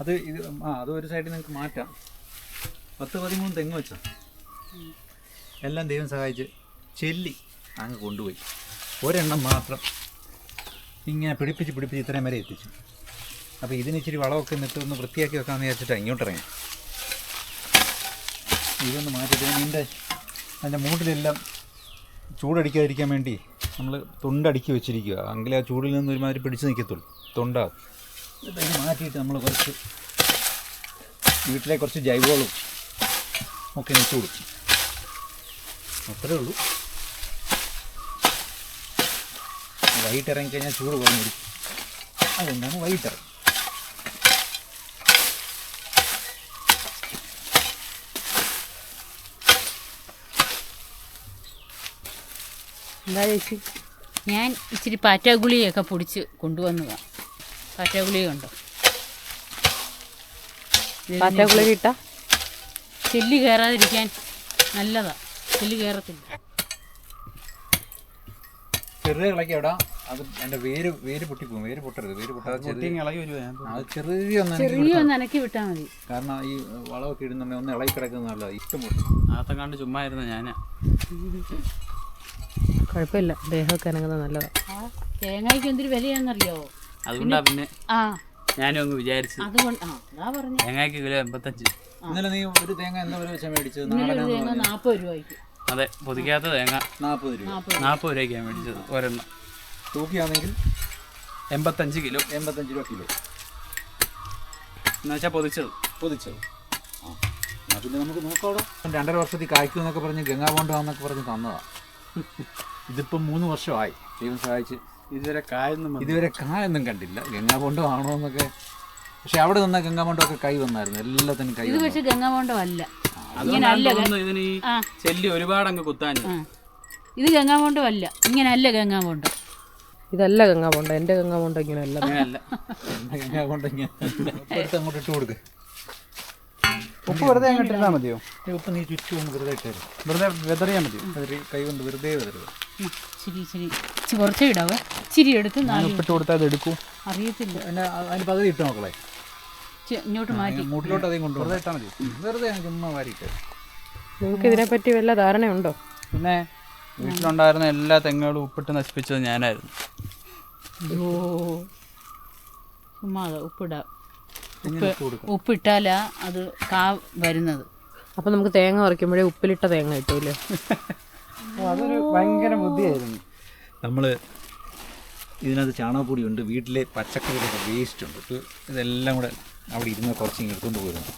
അത് ഇത് ആ അത് ഒരു സൈഡിൽ നിങ്ങൾക്ക് മാറ്റാം. പത്ത് പതിമൂന്ന് തെങ്ങ് വെച്ചോ. എല്ലാം ദൈവം സഹായിച്ച് ചെല്ലി അങ്ങ് കൊണ്ടുപോയി. ഒരെണ്ണം മാത്രം ഇങ്ങനെ പിടിപ്പിച്ച് പിടിപ്പിച്ച് ഇത്രയും വരെ എത്തിച്ചു. അപ്പോൾ ഇതിന് ഇച്ചിരി വളമൊക്കെ നിട്ട് ഒന്ന് വൃത്തിയാക്കി വെക്കാമെന്ന് വിചാരിച്ചിട്ട് ഇങ്ങോട്ട് ഇറങ്ങി ഇതൊന്ന് മാറ്റിയിട്ട് ഇതിന്റെ അതിന്റെ മൂട്ടിലെല്ലാം ചൂടടിക്കാതിരിക്കാൻ വേണ്ടി നമ്മൾ തൊണ്ടടുക്കി വെച്ചിരിക്കുക എങ്കിലേ ആ ചൂടിൽ നിന്ന് ഒരുമാതിരി പിടിച്ച് നിൽക്കത്തുള്ളൂ തൊണ്ടാവും. അതിന് മാറ്റിയിട്ട് നമ്മൾ കുറച്ച് വീട്ടിലെ കുറച്ച് ജൈവവളവും ഒക്കെ ഇട്ട് കൊടുക്കും. അത്രേ ഉള്ളൂ. വൈകിട്ട് ഇറങ്ങിക്കഴിഞ്ഞാൽ ചൂട് കുറഞ്ഞിരിക്കും. അതുകൊണ്ടാണ് വൈകിട്ട് ഇറങ്ങി. എന്താ ചേച്ചി? ഞാൻ ഇച്ചിരി പാറ്റാഗുളിയൊക്കെ പൊടിച്ച് കൊണ്ടുവന്നതാണ് പാറ്റാഗുളിക ഉണ്ടോ പാറ്റാക്കുളി ഇട്ടാ ചെല്ലി കയറാതിരിക്കാൻ നല്ലതാ. ചെല്ലി കയറത്തില്ല. ചെറിയ ഇളക്കി അവിടെ അത് എന്റെ വേര് വേര് പൊട്ടിപ്പോകും വേര് പൊട്ടരുത്. വേര് പൊട്ടാതെ ചെറിയ ഇളകി വരുവാ അത് ചെറിയ ഒന്ന് ചെറിയ ഒന്ന് അനക്കി വിട്ടാൽ മതി. കാരണം ഈ വളമൊക്കെ ഇടുന്നുണ്ടെ ഒന്ന് ഇളകി കിടക്കുന്നതല്ല ഇഷ്ടം പൊട്ടും ആത്തം കണ്ട് ചുമ്മാ ഇരുന്ന ഞാനാ. കുഴപ്പമില്ല. ദേഹമൊക്കെ അനങ്ങുന്നത് നല്ലതാ. ആ തേങ്ങയ്ക്ക് എന്തൊരു വിലയാണെന്നറിയാവോ അതുകൊണ്ടാ പിന്നെ ആ. ഞാനും അങ്ങ് വിചാരിച്ചു അതുകൊണ്ട് ആ അതാ പറഞ്ഞു. തേങ്ങയ്ക്ക് കിലോ എൺപത്തഞ്ച്. ഇന്നലെ നീ ഒരു തേങ്ങ എന്താ ഒരു മേടിച്ചത്? ഇന്നലെ ഒരു നാടനാന്ന് തേങ്ങ പറഞ്ഞു. നാൽപ്പത് രൂപയ്ക്ക്. അതെ പൊതിക്കാത്ത തേങ്ങ. നാൽപ്പത് രൂപ. നാൽപ്പത് നാൽപ്പത് രൂപയ്ക്കാണ് മേടിച്ചത് ഒരെണ്ണം. തൂക്കിയാണെങ്കിൽ എൺപത്തഞ്ച് കിലോ. എൺപത്തഞ്ച് രൂപ കിലോ. എന്നുവെച്ചാൽ പൊതിച്ചത്. പൊതിച്ചത്. ആ എന്നാ പിന്നെ നമുക്ക് നോക്കാവോ രണ്ടര വർഷത്തിൽ കായ്ക്കും എന്നൊക്കെ പറഞ്ഞ് ഗംഗാ ബോണ്ടാന്നൊക്കെ പറഞ്ഞ് തന്നതാ. ഇതിപ്പം മൂന്ന് വർഷമായി. ദൈവം സഹായിച്ച്. ഇതുവരെ കായൊന്നും. ഇതുവരെ കായൊന്നും കണ്ടില്ല. ഗംഗാമോണ്ടോ ആണോ എന്നൊക്കെ. പക്ഷെ അവിടെ നിന്ന ഗംഗാമോണ്ടോ ഒക്കെ കൈ വന്നായിരുന്നു. എല്ലാത്തിനും കൈ ഇത് പക്ഷെ ഗംഗാമോണ്ടം അല്ല. ഇതിന് ഈ. ചെല്ലി ഒരുപാട് അങ്ങ് കുത്താൻ ഇത് ഗംഗാമോണ്ടോ അല്ല. ഇങ്ങനല്ല ഗംഗാമോണ്ടോ ഇതല്ല ഗംഗാമോണ്ടോ എന്റെ ഗംഗാമോണ്ടോ ഇങ്ങനെയല്ല. ഇങ്ങനെ അങ്ങോട്ട് ഇട്ട് കൊടുക്ക്. ഉപ്പ് വെറുതെ അങ്ങ് ഇട്ടിരുന്നാൽ മതിയോ? ഈ ഉപ്പ് നീ ചുറ്റും ഒന്ന് വെറുതെ ഇട്ടു വെറുതെ വെതറിയാൽ മതിയോ? അതൊരു കൈ കൊണ്ട് വെറുതെ വെതറുക ശരി ശരി ഇച്ചിരി കുറച്ചേ ഇടാവേ. ഇച്ചിരി എടുത്ത് നാല് ഉപ്പിട്ട് കൊടുത്താൽ അത് എടുക്കൂ. അറിയത്തില്ല. അതിന് പകുതി ഇട്ട് നോക്കളെ ഇങ്ങോട്ട് മാറ്റി. മൂട്ടിലോട്ട് അധികം വെറുതെ ഇട്ടാൽ മതി. വെറുതെ അങ്ങ് ചുമ്മാ വാരിയിട്ട്. നിങ്ങൾക്ക് ഇതിനെപ്പറ്റി വല്ല ധാരണയുണ്ടോ? പിന്നെ വീട്ടിലുണ്ടായിരുന്ന എല്ലാ തെങ്ങുകളും ഉപ്പിട്ട് നശിപ്പിച്ചത് ഞാനായിരുന്നു. ഓ ഉപ്പിടാം. ഇങ്ങനെ ഇട്ട് ഉപ്പിട്ടാലാ അത് കാ വരുന്നത്. അപ്പം നമുക്ക് തേങ്ങ വറയ്ക്കുമ്പോഴേ ഉപ്പിലിട്ട തേങ്ങ കിട്ടൂലേ അതൊരു ഭയങ്കര ബുദ്ധിയായിരുന്നു. നമ്മൾ ഇതിനകത്ത് ചാണകപ്പൊടി ഉണ്ട് വീട്ടിലെ പച്ചക്കറികളുടെ വേസ്റ്റ് ഉണ്ട്. ഇതെല്ലാം കൂടെ അവിടെ ഇരുന്ന് കുറച്ച് ഇങ്ങ് എടുത്തുകൊണ്ട് പോയിരുന്നു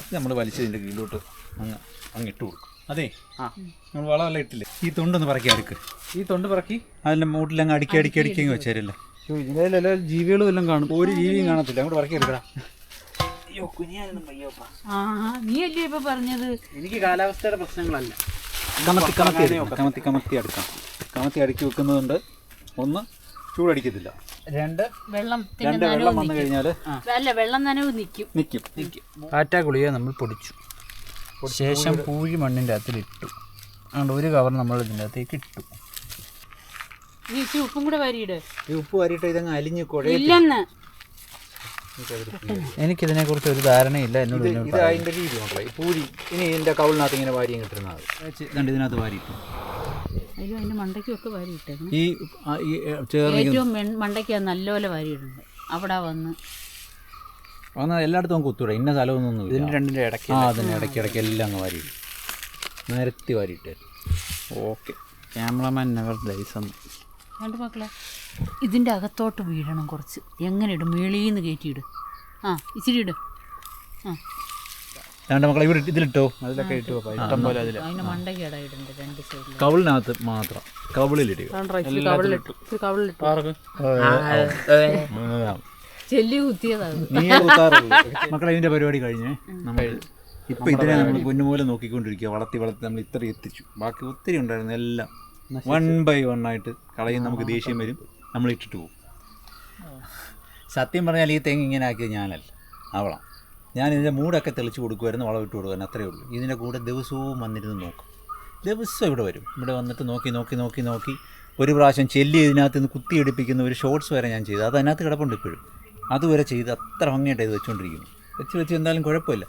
ഇത് നമ്മൾ വലിച്ചതിന്റെ കീഴിലോട്ട് അങ്ങ് അങ്ങ് ഇട്ട് കൊടുക്കും. അതെ ആ. നമ്മൾ വളമെല്ലാം ഇട്ടില്ലേ? ഈ തൊണ്ടൊന്ന് പറക്കി അടുക്ക് ഈ തൊണ്ട് പറക്കി. അതിന്റെ മൂട്ടിലങ്ങ് അടുക്കി അടുക്കി അടുക്കി അങ്ങ് വെച്ചേരല്ലേ ഇതിന്റെ എല്ലാ ജീവികളും എല്ലാം കാണും. ഒരു ജീവിയും കാണത്തില്ല. അങ്ങോട്ട് പറക്കി എടുക്കടാ. ആ നീ അല്ലേ ഇപ്പൊ പറഞ്ഞത്? എനിക്ക് കാലാവസ്ഥയുടെ പ്രശ്നങ്ങളല്ല. കമത്തി കമത്തി. കമത്തി കമത്തി അടുക്കാം കമത്തി അടുക്കി വെക്കുന്നതുകൊണ്ട് ഒന്ന് ചൂടടിക്കത്തില്ല. രണ്ട് വെള്ളം രണ്ട് വെള്ളം വന്നു കഴിഞ്ഞാൽ അല്ല വെള്ളം നനവ് നിൽക്കും. നിൽക്കും പാറ്റ ഗുളിക നമ്മൾ പൊടിച്ചു. ശേഷം പൂഴി മണ്ണിന്റെ അകത്തിലിട്ടു. അതുകൊണ്ട് ഒരു കവർ നമ്മൾ ഇതിന്റെ അകത്തേക്ക് ഇട്ടു. നീ ഇച്ചിരി ഉപ്പും കൂടെ വരിയിട്. ഈ ഉപ്പ് വാരിയിട്ട് ഇതങ്ങ് അലിഞ്ഞ് കുഴയും ഇല്ലെന്ന്. എനിക്കിതിനെക്കുറിച്ച് ഒരു ധാരണയില്ല എന്നോട് ഇത് ഇത് അതിന്റെ രീതി നോക്കാം. ഈ പൂരി ഇനി ഇതിന്റെ കവിളിനകത്ത് ഇങ്ങനെ വാരി കിട്ടുന്നത് രണ്ട് ഇതിനകത്ത് വാരി അയ്യോ അതിന്റെ മണ്ടയ്ക്കൊക്കെ ഒക്കെ ഈ ആ, ഈ ചേർന്ന് ഏറ്റവും മെൺ- മണ്ടയ്ക്ക് നല്ലപോലെ വാരിയിട്ടുണ്ട് അവിടെ വന്ന്. വന്നാൽ എല്ലായിടത്തും കുത്തൂടെ. ഇന്ന സ്ഥലമൊന്നും ഇതിന്റെ രണ്ടിന്റെ ഇടയ്ക്ക് ആ അതിന് ഇടയ്ക്ക് ഇടയ്ക്ക് എല്ലാം അങ്ങ് വാരി നിരത്തി വാരിയിട്ട്. ഓക്കെ. ക്യാമറമാൻ നെവർ ലൈസ് എന്ന് രണ്ട് മക്കളെ. ഇതിന്റെ അകത്തോട്ട് വീഴണം കുറച്ച്. എങ്ങനെ ഇടും? മേളീന്ന് കയറ്റിയിട് ആ ഇച്ചിരി ഇട്. ആ. രണ്ട് മക്കളെ ഇവിടെ ഇതിലിട്ടോ? അതിലൊക്കെ ഇട്ടു ഇഷ്ടം പോലെ അതിൽ അതിന് മണ്ടയ്ക്ക് ഇടുന്നത് രണ്ട് സൈഡിൽ കവിളിനകത്ത് മാത്രം. കവിളിലിടുക. കവളിലിട്ടു. കവളിലിട്ടു. ചെല്ലി കുത്തിയതാണ്. നീ കുത്താറുള്ളൂ മക്കളെ ഇതിന്റെ പരിപാടി കഴിഞ്ഞേ നമ്മൾ ഇപ്പൊ ഇതിനെ നമ്മൾ പൊന്നുപോലെ നോക്കിക്കൊണ്ടിരിക്കുക. വളർത്തി വളർത്തി നമ്മൾ ഇത്ര എത്തിച്ചു. ബാക്കി ഒത്തിരി ഉണ്ടായിരുന്നു എല്ലാം. വൺ ബൈ വൺ ആയിട്ട് കളയും നമുക്ക് ദേഷ്യം വരും. നമ്മൾ ഇട്ടിട്ട് പോകും. സത്യം പറഞ്ഞാൽ ഈ തെങ്ങ് ഇങ്ങനെ ആക്കിയത് ഞാനല്ല. അവളാം. ഞാൻ ഇതിന്റെ മൂടൊക്കെ തെളിച്ച് കൊടുക്കുമായിരുന്നു വളം ഇട്ട് കൊടുക്കുമായിരുന്നു അത്രയേ ഉള്ളൂ. ഇതിന്റെ കൂടെ ദിവസവും വന്നിരുന്ന് നോക്കും. ദിവസം ഇവിടെ വരും. ഇവിടെ വന്നിട്ട് നോക്കി നോക്കി നോക്കി നോക്കി. ഒരു പ്രാവശ്യം ചെല്ലി ഇതിനകത്ത് നിന്ന് കുത്തിയെടുപ്പിക്കുന്ന ഒരു ഷോർട്സ് വരെ ഞാൻ ചെയ്തു. അത് അതിനകത്ത് കിടപ്പുണ്ട് ഇപ്പോഴും. അതുവരെ ചെയ്ത് അത്ര ഭംഗിയായിട്ട് ഇത് വെച്ചുകൊണ്ടിരിക്കുന്നു വെച്ച് വെച്ച് എന്തായാലും കുഴപ്പമില്ല.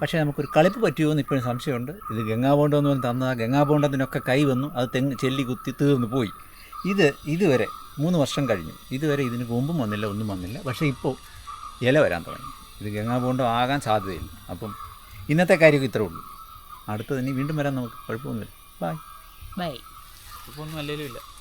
പക്ഷേ നമുക്കൊരു കളിപ്പ് പറ്റുമോ എന്ന് ഇപ്പോഴും സംശയമുണ്ട്. ഇത് ഗംഗാബോണ്ടം എന്ന് പറഞ്ഞ് തന്ന ഗംഗാബോണ്ടത്തിനൊക്കെ കൈ വന്നു. അത് തെങ്ങ് ചെല്ലി കുത്തി തീർന്നു പോയി. ഇത് ഇതുവരെ മൂന്ന് വർഷം കഴിഞ്ഞു. ഇതുവരെ ഇതിന് കൊമ്പും വന്നില്ല ഒന്നും വന്നില്ല. പക്ഷേ ഇപ്പോൾ ഇല വരാൻ തുടങ്ങി. ഇത് ഗംഗാബോണ്ടം ആകാൻ സാധ്യതയില്ല. അപ്പം ഇന്നത്തെ കാര്യമൊക്കെ ഇത്രേ ഉള്ളൂ. അടുത്തത് ഇനി വീണ്ടും വരാൻ നമുക്ക്. കുഴപ്പമൊന്നുമില്ല. ബൈ. ബൈ. ഇപ്പോൾ ഒന്നും അല്ലെങ്കിലും ഇല്ല.